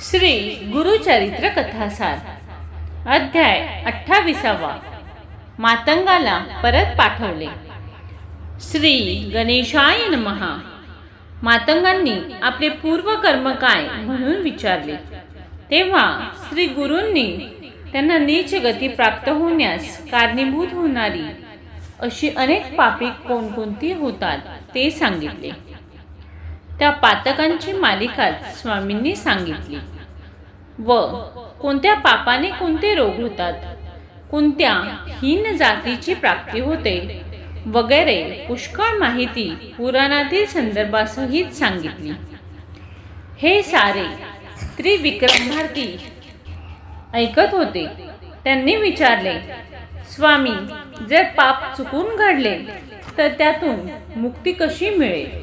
श्री गुरुचरित्र कथासार अध्याय अठ्ठावीसावा. मातंगाला परत पाठवले. श्री गणेशाय महा मातंगांनी आपले पूर्वकर्म काय म्हणून विचारले. तेव्हा श्री गुरूंनी त्यांना नीच गती प्राप्त होण्यास कारणीभूत होणारी अशी अनेक पापी कोणकोणती होतात ते सांगितले. त्या पातकांची मालिकाच स्वामींनी सांगितली. व कोणत्या पापाने कोणते रोग होतात कोणत्या हीन जातीची प्राप्ती होते वगैरे पुष्कळ माहिती पुराणातील संदर्भासहित सांगितली. हे सारे त्रिविक्रम भारती ऐकत होते. त्यांनी विचारले स्वामी जर पाप चुकून घडले तर त्यातून मुक्ती कशी मिळेल?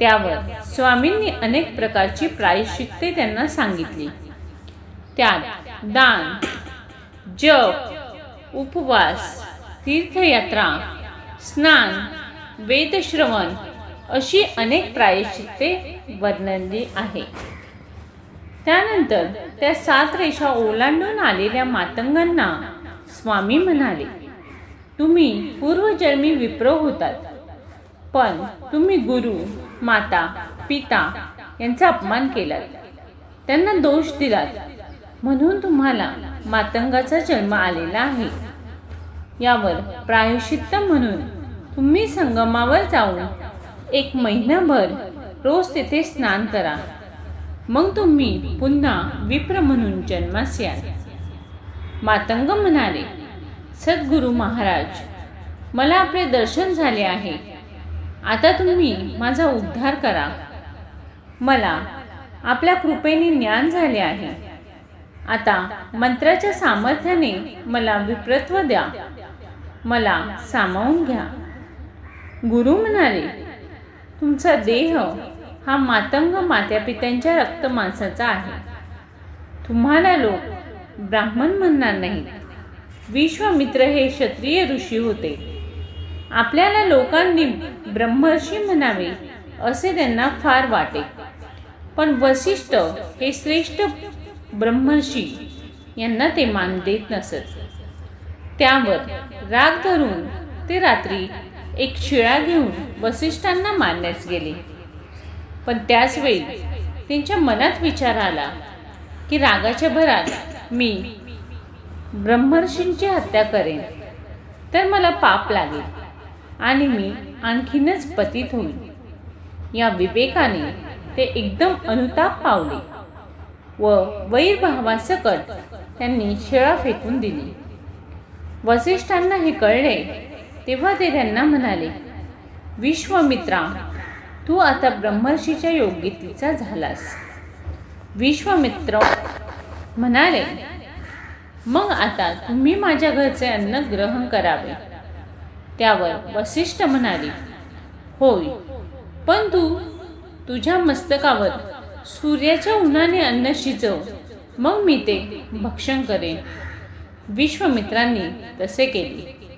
त्यावर स्वामींनी अनेक प्रकारची प्रायश्चित्ते त्यांना सांगितली. त्यात दान जप उपवास तीर्थयात्रा स्नान वेदश्रवण अशी अनेक प्रायश्चित्ते वर्णनली आहे. त्यानंतर त्या सात रेषा ओलांडून आलेल्या मातंगांना स्वामी म्हणाले तुम्ही पूर्वजन्मी विप्र होतात पण तुम्ही गुरु माता पिता यांचा अपमान केलात. त्यांना दोष दिलात. म्हणून तुम्हाला मातंगाचा जन्म आलेला आहे. यावर प्रायश्चित्त म्हणून तुम्ही संगमावर जाऊन एक महिनाभर रोज तेथे स्नान करा. मग तुम्ही पुन्हा विप्र म्हणून जन्मास याल. मातंग म्हणाले सद्गुरू महाराज मला आपले दर्शन झाले आहे. आता तुम्ही माझा उद्धार करा. मला आपल्या कृपेने ज्ञान झाले आहे. आता मंत्राच्या सामर्थ्याने मला विप्रत्व द्या. मला सामावून घ्या. गुरु म्हणाले तुमचा देह हा मातंग मात्यापित्यांच्या रक्तमांसाचा आहे. तुम्हाला लोक ब्राह्मण म्हणणार नाहीत. विश्वामित्र हे क्षत्रिय ऋषी होते. आपल्याला लोकांनी ब्रह्मर्षी म्हणावे असे त्यांना फार वाटे. पण वसिष्ठ हे श्रेष्ठ ब्रह्मर्षी यांना ते मान देत नसत. त्यावर राग धरून ते रात्री एक शिळा घेऊन वसिष्ठांना मारण्यास गेले. पण त्याच वेळी त्यांच्या मनात विचार आला की रागाच्या भरात मी ब्रह्मर्षींची हत्या करेन. तर मला पाप लागेल. आणि मी आणखीनच पतित होईल या विवेकाने ते एकदम अनुताप पावले व वैरभावासकट त्यांनी शेळा फेकून दिली. वसिष्ठांना हे कळले तेव्हा ते त्यांना म्हणाले विश्वमित्रा तू आता ब्रह्मर्षीच्या योग्यतेचा झालास. विश्वमित्र म्हणाले मग आता तुम्ही माझ्या घरचे अन्न ग्रहण करावे. त्यावर वसिष्ठ म्हणाले होय पण तू तुझ्या मस्तकावर सूर्याच्या उन्हाने अन्न शिजव मग मी ते भक्षण करेन. विश्वमित्रांनी तसे केले.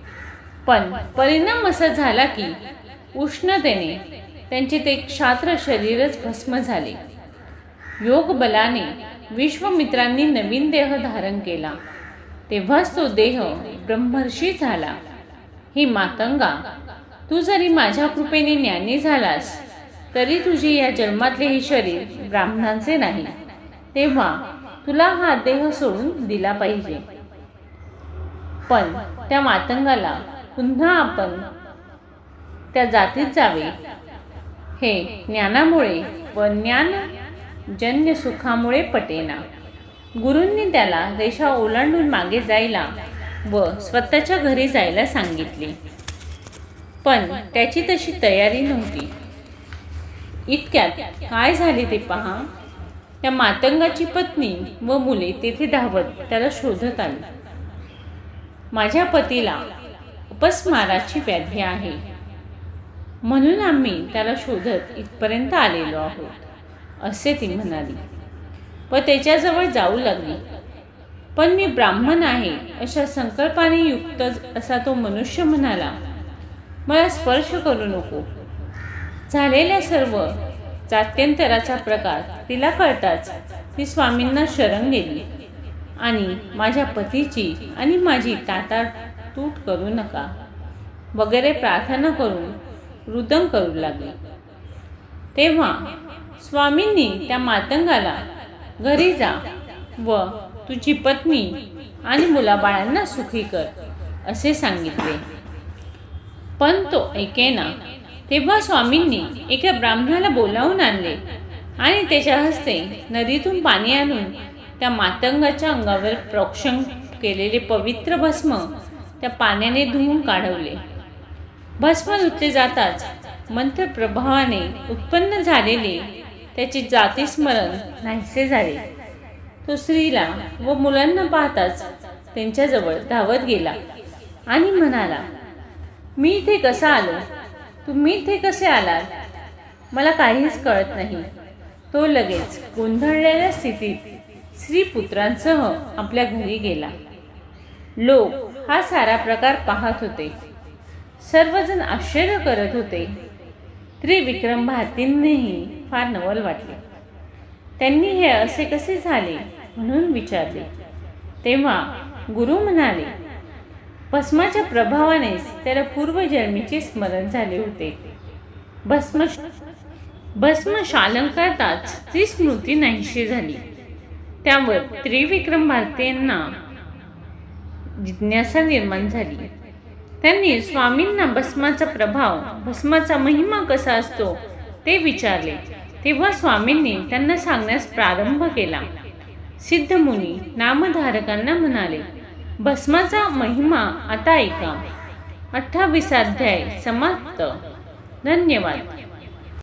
पण परिणाम असा झाला की उष्णतेने त्यांचे ते क्षात्र शरीरच भस्म झाले. योग बलाने विश्वमित्रांनी नवीन देह धारण केला. तेव्हाच तो देह ब्रह्मर्षी झाला. ही मातंगा. तू जरी माझ्या कृपेने ज्ञानी झालास तरी तुझे या जन्मातले हे शरीर ब्राह्मणांचे नाही. तेव्हा तुला हा देह सोडून दिला पाहिजे. पण त्या मातंगाला पुन्हा आपण त्या जातीत जावे. हे ज्ञानामुळे व ज्ञान जन्य सुखामुळे पटेना. गुरूंनी त्याला रेषा ओलांडून मागे जायला व स्वतःच्या घरी जायला सांगितले. पण त्याची तशी तयारी नव्हती. इतक्यात काय झाले ते पहा. त्या मातंगाची पत्नी व मुले तेथे धावत त्याला शोधत आली. माझ्या पतीला उपस्माराची व्याधी आहे. म्हणून आम्ही त्याला शोधत इथपर्यंत आलेलो आहोत असे ती म्हणाली. व त्याच्याजवळ जाऊ लागली. पण मी ब्राह्मण आहे अशा संकल्पाने युक्त असा तो मनुष्य म्हणाला. मला स्पर्श करू नको. झालेल्या सर्व जात्यंतराचा प्रकार तिला कळताच ती स्वामींना शरण गेली आणि माझ्या पतीची आणि माझी ताटातूट करू नका. वगैरे प्रार्थना करून रुदन करू लागली. तेव्हा स्वामींनी त्या मातंगाला घरी जा व तुझी पत्नी आणि मुलाबाळांना सुखी कर असे सांगितले. पण तो ऐकेना तेव्हा स्वामींनी एका ब्राह्मणाला बोलावून आणले आणि त्याच्या हस्ते नदीतून पाणी आणून त्या मातंगाच्या अंगावर प्रोक्षण केलेले पवित्र भस्म त्या पाण्याने धुवून काढवले. भस्म धुतले जाताच मंत्र प्रभावाने उत्पन्न झालेले त्याचे जातीस्मरण नाहीसे झाले. तो स्त्रीला व मुलांना पाहताच त्यांच्याजवळ धावत गेला आणि म्हणाला मी इथे कसा आलो? तुम्ही इथे कसे आलात? मला काहीच कळत नाही. तो लगेच गोंधळलेल्या स्थितीत स्त्रीपुत्रांसह आपल्या घरी गेला. लोक हा सारा प्रकार पाहत होते. सर्वजण आश्चर्य करत होते. त्रिविक्रम भारतींनीही फार नवल वाटले. त्यांनी हे असे कसे झाले म्हणून विचारले. तेव्हा गुरु म्हणाले भस्माच्या प्रभावानेच त्याला पूर्वजन्मीचे स्मरण झाले होते. भस्म भस्म शालन करताच ती स्मृती नाहीशी झाली. त्यावर त्रिविक्रम भारतीयांना जिज्ञासा निर्माण झाली. त्यांनी स्वामींना भस्माचा प्रभाव भस्माचा महिमा कसा असतो ते विचारले. तेव्हा स्वामींनी त्यांना सांगण्यास प्रारंभ केला. सिद्धमुनी नामधारकांना म्हणाले भस्माचा महिमा आता ऐका. अठ्ठावीसाध्याय समाप्त. धन्यवाद.